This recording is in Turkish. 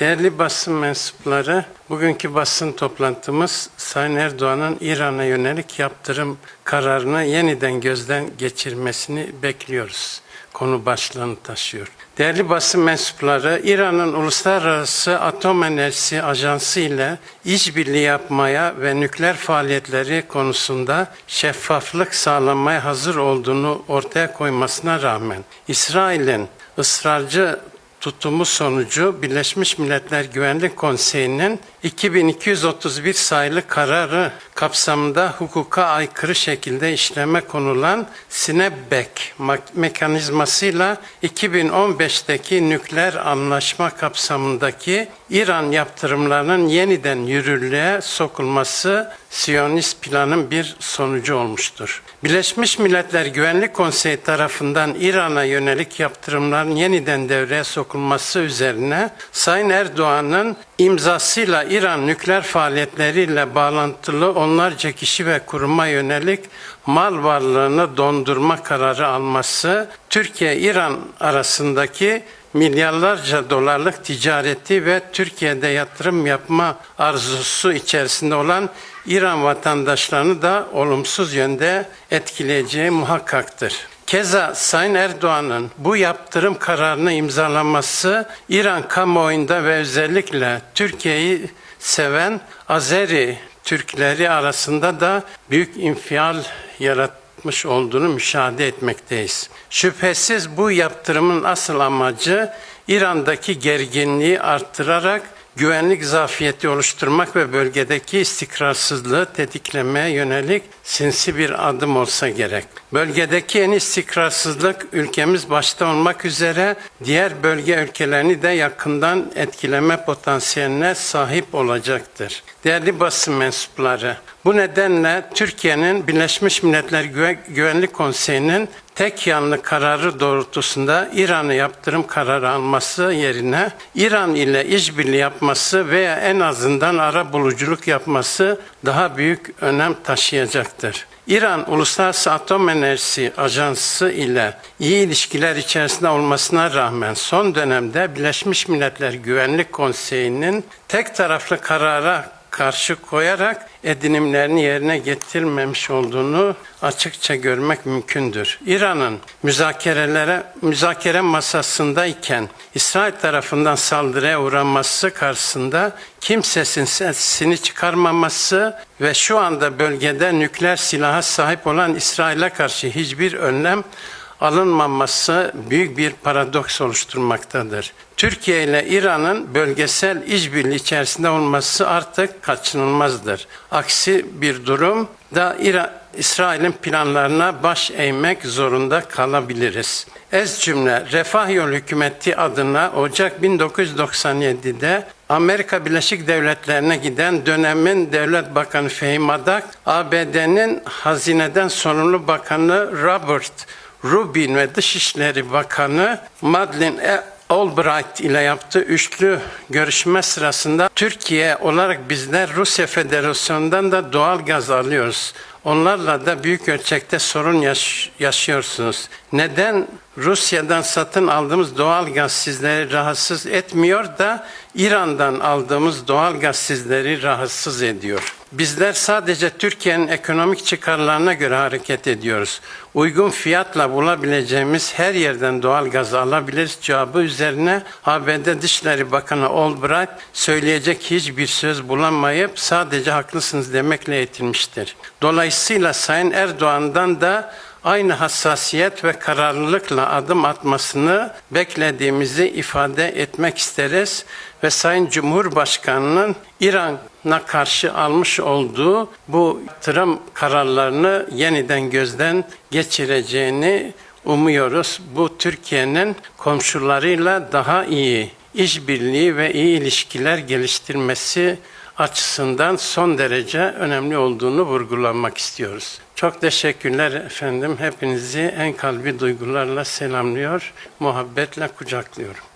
Değerli basın mensupları, bugünkü basın toplantımız Sayın Erdoğan'ın İran'a yönelik yaptırım kararını yeniden gözden geçirmesini bekliyoruz. Konu başlığını taşıyor. Değerli basın mensupları, İran'ın Uluslararası Atom Enerjisi Ajansı ile işbirliği yapmaya ve nükleer faaliyetleri konusunda şeffaflık sağlamaya hazır olduğunu ortaya koymasına rağmen İsrail'in ısrarcı tutumu sonucu Birleşmiş Milletler Güvenlik Konseyi'nin 2231 sayılı kararı kapsamında hukuka aykırı şekilde işleme konulan Snapback mekanizmasıyla 2015'teki nükleer anlaşma kapsamındaki İran yaptırımlarının yeniden yürürlüğe sokulması Siyonist planın bir sonucu olmuştur. Birleşmiş Milletler Güvenlik Konseyi tarafından İran'a yönelik yaptırımların yeniden devreye sokulması üzerine Sayın Erdoğan'ın imzasıyla İran nükleer faaliyetleriyle bağlantılı onlarca kişi ve kuruma yönelik mal varlığını dondurma kararı alması Türkiye-İran arasındaki milyarlarca dolarlık ticareti ve Türkiye'de yatırım yapma arzusu içerisinde olan İran vatandaşlarını da olumsuz yönde etkileyeceği muhakkaktır. Keza Sayın Erdoğan'ın bu yaptırım kararını imzalaması İran kamuoyunda ve özellikle Türkiye'yi seven Azeri Türkleri arasında da büyük infial yaratmış olduğunu müşahede etmekteyiz. Şüphesiz bu yaptırımın asıl amacı İran'daki gerginliği arttırarak güvenlik zafiyeti oluşturmak ve bölgedeki istikrarsızlığı tetiklemeye yönelik sinsi bir adım olsa gerek. Bölgedeki en istikrarsızlık ülkemiz başta olmak üzere diğer bölge ülkelerini de yakından etkileme potansiyeline sahip olacaktır. Değerli basın mensupları, bu nedenle Türkiye'nin Birleşmiş Milletler Güvenlik Konseyi'nin tek yanlı kararı doğrultusunda İran'ı yaptırım kararı alması yerine İran ile işbirliği yapması veya en azından ara buluculuk yapması daha büyük önem taşıyacaktır. İran Uluslararası Atom Enerjisi Ajansı ile iyi ilişkiler içerisinde olmasına rağmen son dönemde Birleşmiş Milletler Güvenlik Konseyi'nin tek taraflı karara karşı koyarak edinimlerini yerine getirmemiş olduğunu açıkça görmek mümkündür. İran'ın müzakerelere müzakere masasındayken İsrail tarafından saldırıya uğraması karşısında kimsesin sesini çıkarmaması ve şu anda bölgede nükleer silaha sahip olan İsrail'e karşı hiçbir önlem alınmaması büyük bir paradoks oluşturmaktadır. Türkiye ile İran'ın bölgesel işbirliği içerisinde olması artık kaçınılmazdır. Aksi bir durum da İran, İsrail'in planlarına baş eğmek zorunda kalabiliriz. Ez cümle Refah Yol Hükümeti adına Ocak 1997'de Amerika Birleşik Devletleri'ne giden dönemin Devlet Bakanı Fehim Adak, ABD'nin hazineden sorumlu bakanı Robert Rubin ve Dışişleri Bakanı Madeleine Albright ile yaptığı üçlü görüşme sırasında Türkiye olarak bizler Rusya Federasyonu'ndan da doğal gaz alıyoruz. Onlarla da büyük ölçekte sorun yaş- yaşıyorsunuz. Neden Rusya'dan satın aldığımız doğal gaz sizleri rahatsız etmiyor da İran'dan aldığımız doğal gaz sizleri rahatsız ediyor? Bizler sadece Türkiye'nin ekonomik çıkarlarına göre hareket ediyoruz. Uygun fiyatla bulabileceğimiz her yerden doğal gaz alabiliriz cevabı üzerine ABD Dışişleri Bakanı Albright söyleyecek hiçbir söz bulamayıp sadece haklısınız demekle yetinmiştir. Dolayısıyla Sayın Erdoğan'dan da aynı hassasiyet ve kararlılıkla adım atmasını beklediğimizi ifade etmek isteriz ve Sayın Cumhurbaşkanı'nın İran'a karşı almış olduğu bu yaptırım kararlarını yeniden gözden geçireceğini umuyoruz. Bu Türkiye'nin komşularıyla daha iyi işbirliği ve iyi ilişkiler geliştirmesi açısından son derece önemli olduğunu vurgulamak istiyoruz. Çok teşekkürler efendim. Hepinizi en kalbi duygularla selamlıyor, muhabbetle kucaklıyorum.